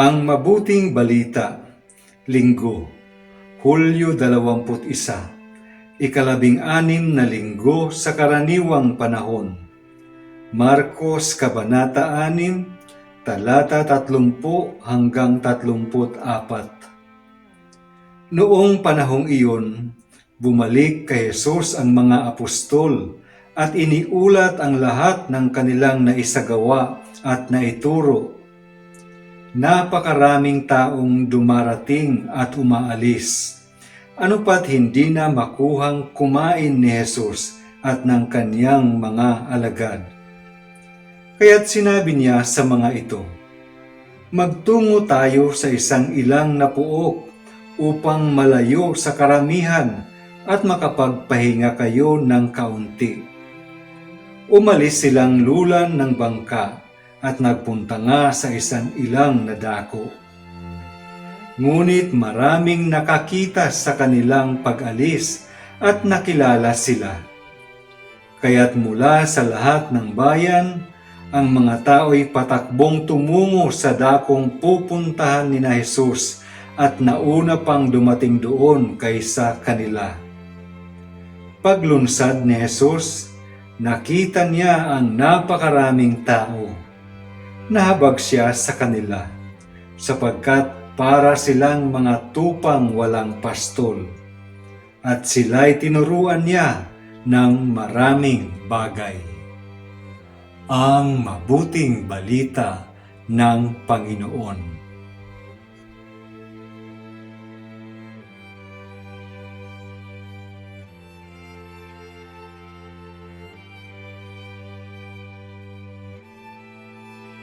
Ang mabuting balita, linggo, Hulyo 21, ikalabing anim na linggo sa karaniwang panahon. Marcos Kabanata 6, talata 30 hanggang 34. Noong panahong iyon, bumalik kay Jesus ang mga apostol at iniulat ang lahat ng kanilang naisagawa at naituro napakaraming taong dumarating at umaalis. Ano pat hindi na makuhang kumain ni Jesus at ng kanyang mga alagad. Kaya't sinabi niya sa mga ito, Magtungo tayo sa isang ilang na puok upang malayo sa karamihan at makapagpahinga kayo ng kaunti. Umalis silang lulan ng bangka at nagpunta nga sa isang ilang na dako. Ngunit maraming nakakita sa kanilang pag-alis at nakilala sila. Kaya't mula sa lahat ng bayan, ang mga tao'y patakbong tumungo sa dakong pupuntahan ni na Jesus at nauna pang dumating doon kaysa kanila. Paglunsad ni Jesus, nakita niya ang napakaraming tao nahabag siya sa kanila, sapagkat para silang mga tupang walang pastol, at sila'y tinuruan niya ng maraming bagay. Ang mabuting balita ng Panginoon.